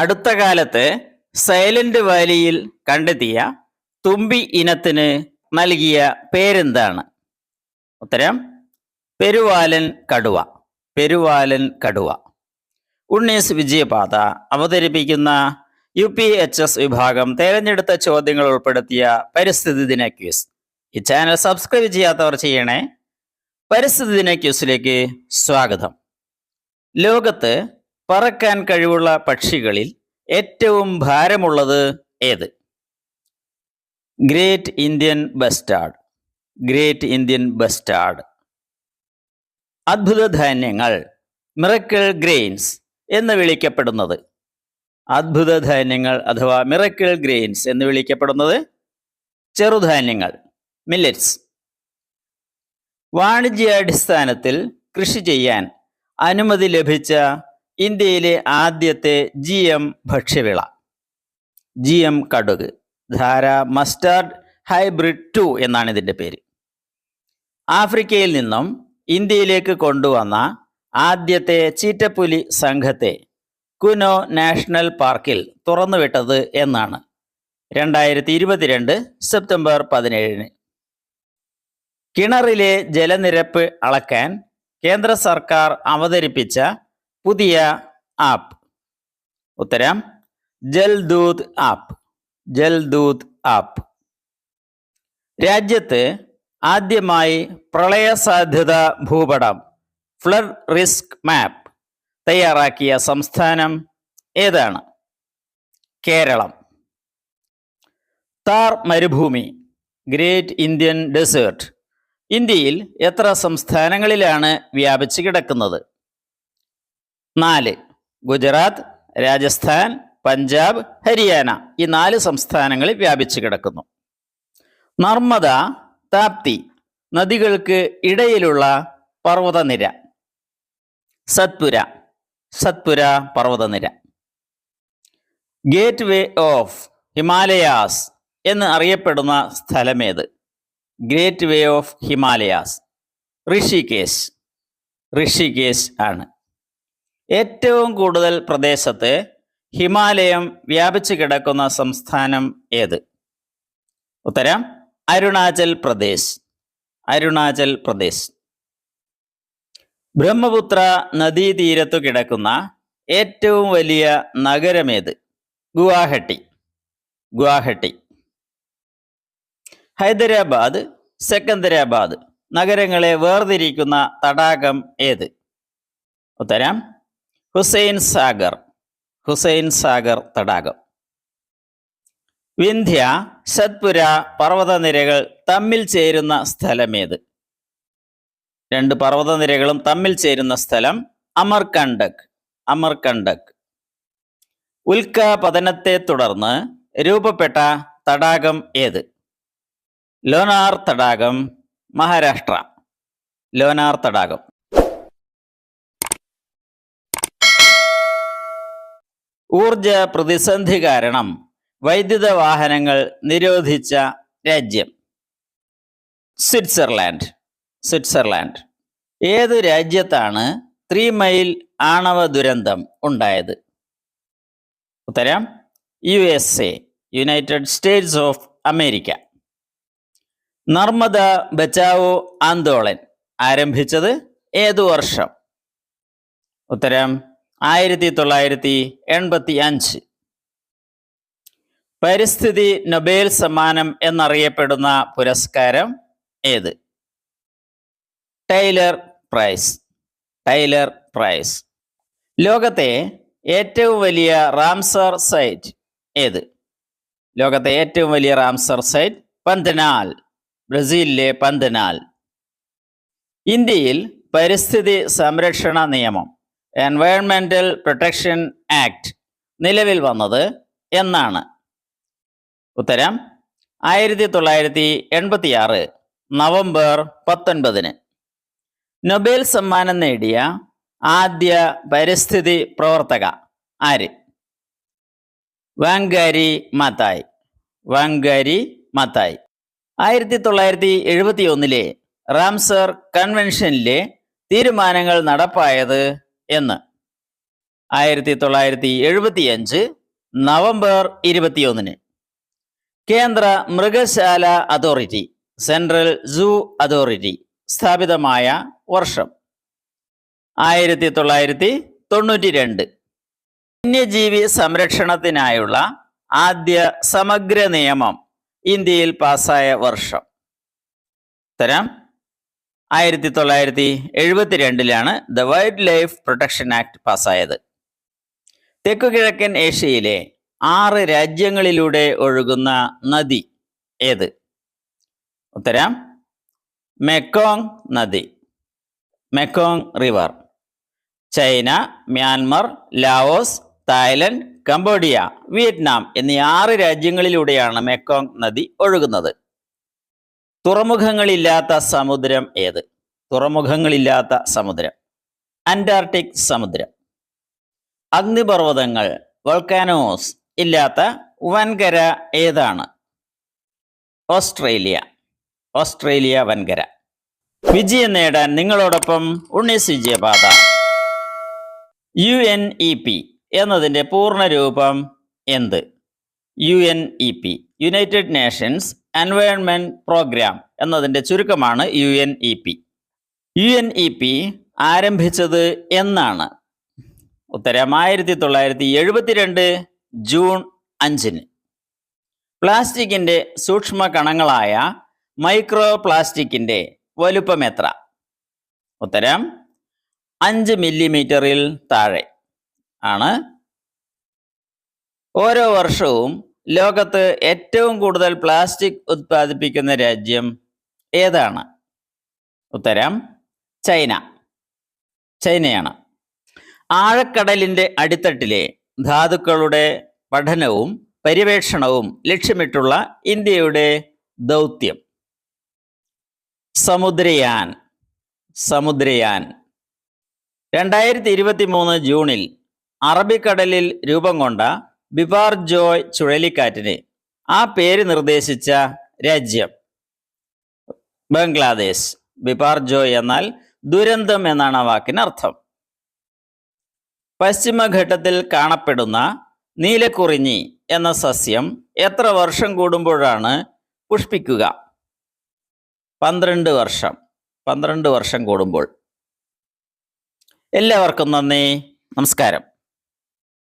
അടുത്ത കാലത്ത് സൈലന്റ് വാലിയിൽ കണ്ടെത്തിയ തുമ്പി ഇനത്തിന് നൽകിയ പേരെന്താണ്? ഉത്തരം പെരുവാലൻ കടുവ. പെരുവാലൻ കടുവ. ഉണ്ണീസ് വിജയപാത അവതരിപ്പിക്കുന്ന യു പി എച്ച് എസ് വിഭാഗം തെരഞ്ഞെടുത്ത ചോദ്യങ്ങൾ ഉൾപ്പെടുത്തിയ പരിസ്ഥിതി ദിന ക്യൂസ് ഈ ചാനൽ സബ്സ്ക്രൈബ് ചെയ്യാത്തവർ ചെയ്യണേ. പരിസ്ഥിതി ദിന ക്യൂസിലേക്ക് സ്വാഗതം. ലോകത്ത് പറക്കാൻ കഴിവുള്ള പക്ഷികളിൽ ഏറ്റവും ഭാരമുള്ളത് ഏത്? Great Indian bustard great Indian bustard അത്ഭുത ധാന്യങ്ങൾ മിറക്കിൾ ഗ്രെയിൻസ് എന്ന് വിളിക്കപ്പെടുന്നത്. അത്ഭുത ധാന്യങ്ങൾ അഥവാ മിറക്കിൾ ഗ്രെയിൻസ് എന്ന് വിളിക്കപ്പെടുന്നത് ചെറുധാന്യങ്ങൾ മില്ലറ്റ്സ് വാണിജ്യാടിസ്ഥാനത്തിൽ കൃഷി ചെയ്യാൻ അനുമതി ലഭിച്ച ഇന്ത്യയിലെ ആദ്യത്തെ ജി എം ഭക്ഷ്യവിള. ജി എം കടുക്. ധാര മസ്റ്റാർഡ് ഹൈബ്രിഡ് ടു എന്നാണ് ഇതിന്റെ പേര്. ആഫ്രിക്കയിൽ നിന്നും ഇന്ത്യയിലേക്ക് കൊണ്ടുവന്ന ആദ്യത്തെ ചീറ്റപ്പുലി സംഘത്തെ കുനോ നാഷണൽ പാർക്കിൽ തുറന്നുവിട്ടത് എന്നാണ്. രണ്ടായിരത്തി ഇരുപത്തിരണ്ട് സെപ്റ്റംബർ പതിനേഴിന്. കിണറിലെ ജലനിരപ്പ് അളക്കാൻ കേന്ദ്ര സർക്കാർ അവതരിപ്പിച്ച പുതിയ ആപ്പ്. ഉത്തരം ജൽദൂത് ആപ്പ്. ജൽദൂത് ആപ്പ്. രാജ്യത്ത് ആദ്യമായി പ്രളയ സാധ്യത ഭൂപടം ഫ്ലഡ് റിസ്ക് മാപ്പ് തയ്യാറാക്കിയ സംസ്ഥാനം ഏതാണ്? കേരളം. താർ മരുഭൂമി ഗ്രേറ്റ് ഇന്ത്യൻ ഡെസേർട്ട്. ഇന്ത്യയിൽ എത്ര സംസ്ഥാനങ്ങളിലാണ് വ്യാപിച്ചു കിടക്കുന്നത്? നാല്. ഗുജറാത്ത് രാജസ്ഥാൻ പഞ്ചാബ് ഹരിയാന ഈ നാല് സംസ്ഥാനങ്ങളിൽ വ്യാപിച്ചു കിടക്കുന്നു. നർമ്മദ താപ്തി നദികൾക്ക് ഇടയിലുള്ള പർവതനിര. സത്പുര സത്പുര പർവതനിര. ഗേറ്റ് വേ ഓഫ് ഹിമാലയാസ് എന്ന് അറിയപ്പെടുന്ന സ്ഥലമേത്? Great way of Himalayas. Rishikesh. Rishikesh ആണ്. ഏറ്റവും കൂടുതൽ പ്രദേശത്ത് ഹിമാലയം വ്യാപിച്ചു കിടക്കുന്ന സംസ്ഥാനം ഏത്? ഉത്തരം അരുണാചൽ പ്രദേശ്. അരുണാചൽ പ്രദേശ്. ബ്രഹ്മപുത്ര നദീതീരത്തു കിടക്കുന്ന ഏറ്റവും വലിയ നഗരമേത് ഗുവാഹട്ടി. ഗുവാഹട്ടി. ഹൈദരാബാദ് സെക്കന്ദരാബാദ്. നഗരങ്ങളെ വേർതിരിക്കുന്ന തടാകം ഏത്? ഉത്തരം ഹുസൈൻ സാഗർ ഹുസൈൻ സാഗർ തടാകം. വിന്ധ്യ സത്പുര പർവതനിരകൾ തമ്മിൽ ചേരുന്ന സ്ഥലമേത്? രണ്ട് പർവതനിരകളും തമ്മിൽ ചേരുന്ന സ്ഥലം അമർകണ്ടക് അമർകണ്ടക് ഉൽക്ക പതനത്തെ തുടർന്ന് രൂപപ്പെട്ട തടാകം ഏത്? ലോനാർ തടാകം മഹാരാഷ്ട്ര. ലോനാർ തടാകം. ഊർജ പ്രതിസന്ധി കാരണം വൈദ്യുത വാഹനങ്ങൾ നിരോധിച്ച രാജ്യം. സ്വിറ്റ്സർലാൻഡ്. സ്വിറ്റ്സർലാൻഡ്. ഏത് രാജ്യത്താണ് ത്രീ മൈൽ ആണവ ദുരന്തം ഉണ്ടായത്? ഉത്തരം U S A United States of America. Narmada Bachao Andolan ആരംഭിച്ചത് ഏതു വർഷം? ഉത്തരം ആയിരത്തി തൊള്ളായിരത്തി എൺപത്തി അഞ്ച് പരിസ്ഥിതി നൊബേൽ സമ്മാനം എന്നറിയപ്പെടുന്ന പുരസ്കാരം ഏത്? Tyler prize. Tyler prize. ലോകത്തെ ഏറ്റവും വലിയ റാംസർ സൈറ്റ് ഏത്? ലോകത്തെ ഏറ്റവും വലിയ റാംസർ സൈറ്റ് പന്തനാൽ. ബ്രസീലിലെ പന്തനാൽ. ഇന്ത്യയിൽ പരിസ്ഥിതി സംരക്ഷണ നിയമം. എൻവയൺമെന്റൽ പ്രൊട്ടക്ഷൻ ആക്ട് നിലവിൽ വന്നത് എന്നാണ്. ഉത്തരം ആയിരത്തി തൊള്ളായിരത്തി എൺപത്തിയാറ് നവംബർ പത്തൊൻപതിന്. നൊബേൽ സമ്മാനം നേടിയ ആദ്യ പരിസ്ഥിതി പ്രവർത്തക ആര്? വാങ്കാരി മാത്തായ്. വാങ്കാരി മാത്തായ്. ആയിരത്തി തൊള്ളായിരത്തി എഴുപത്തി ഒന്നിലെ റാംസർ കൺവെൻഷനിലെ തീരുമാനങ്ങൾ നടപ്പായത് എന്ന്. ആയിരത്തി തൊള്ളായിരത്തി എഴുപത്തിയഞ്ച് നവംബർ ഇരുപത്തിയൊന്നിന്. കേന്ദ്ര മൃഗശാല അതോറിറ്റി സെൻട്രൽ സൂ അതോറിറ്റി സ്ഥാപിതമായ വർഷം. ആയിരത്തി തൊള്ളായിരത്തി തൊണ്ണൂറ്റി രണ്ട് വന്യജീവി സംരക്ഷണത്തിനായുള്ള ആദ്യ സമഗ്ര നിയമം ഇന്ത്യയിൽ പാസായ വർഷം. ഉത്തരം ആയിരത്തി തൊള്ളായിരത്തി എഴുപത്തിരണ്ടിലാണ് the wild life protection act പാസ്സായത്. തെക്കുകിഴക്കൻ ഏഷ്യയിലെ ആറ് രാജ്യങ്ങളിലൂടെ ഒഴുകുന്ന നദി ഏത്? ഉത്തരം മെക്കോങ് നദി Mekong river. China Myanmar Laos Thailand Cambodia Vietnam എന്നീ ആറ് രാജ്യങ്ങളിലൂടെയാണ് മെക്കോങ് നദി ഒഴുകുന്നത്. തുറമുഖങ്ങളില്ലാത്ത സമുദ്രം ഏത്? തുറമുഖങ്ങളില്ലാത്ത സമുദ്രം. അന്റാർട്ടിക് സമുദ്രം. അഗ്നിപർവതങ്ങൾ വൾക്കാനോസ് ഇല്ലാത്ത വൻകര ഏതാണ്? ഓസ്ട്രേലിയ. ഓസ്ട്രേലിയ വൻകര. വിജയം നേടാൻ നിങ്ങളോടൊപ്പം ഉണ്ണീസ് വിജയപാത യു എൻ ഇ പി എന്നതിന്റെ പൂർണരൂപം എന്ത്? U N E P United Nations environment programme എന്നതിന്റെ ചുരുക്കമാണ് U N E P U N E P ആരംഭിച്ചത് എന്നാണ്. ഉത്തരം ആയിരത്തി തൊള്ളായിരത്തി എഴുപത്തിരണ്ട് ജൂൺ അഞ്ചിന്. പ്ലാസ്റ്റിക്കിന്റെ സൂക്ഷ്മ കണങ്ങളായ മൈക്രോ പ്ലാസ്റ്റിക്കിന്റെ വലുപ്പം എത്ര ഉത്തരം അഞ്ച് മില്ലിമീറ്ററിൽ താഴെ ആണ്. ഓരോ വർഷവും ലോകത്ത് ഏറ്റവും കൂടുതൽ പ്ലാസ്റ്റിക് ഉത്പാദിപ്പിക്കുന്ന രാജ്യം ഏതാണ്? ഉത്തരം ചൈന. ചൈനയാണ്. ആഴക്കടലിന്റെ അടിത്തട്ടിലെ ധാതുക്കളുടെ പഠനവും പര്യവേക്ഷണവും ലക്ഷ്യമിട്ടുള്ള ഇന്ത്യയുടെ ദൗത്യം. സമുദ്രയാൻ സമുദ്രയാൻ. രണ്ടായിരത്തി ഇരുപത്തി മൂന്ന് ജൂണിൽ അറബിക്കടലിൽ രൂപം കൊണ്ട ബിപാർ ജോയ് ചുഴലിക്കാറ്റിന് ആ പേര് നിർദ്ദേശിച്ച രാജ്യം ബംഗ്ലാദേശ്. ബിബാർ ജോയ് എന്നാൽ ദുരന്തം എന്നാണ് ആ വാക്കിനർത്ഥം പശ്ചിമഘട്ടത്തിൽ കാണപ്പെടുന്ന നീലക്കുറിഞ്ഞി എന്ന സസ്യം എത്ര വർഷം കൂടുമ്പോഴാണ് പുഷ്പിക്കുക? പന്ത്രണ്ട് വർഷം. പന്ത്രണ്ട് വർഷം കൂടുമ്പോൾ. എല്ലാവർക്കും നന്ദി. നമസ്കാരം.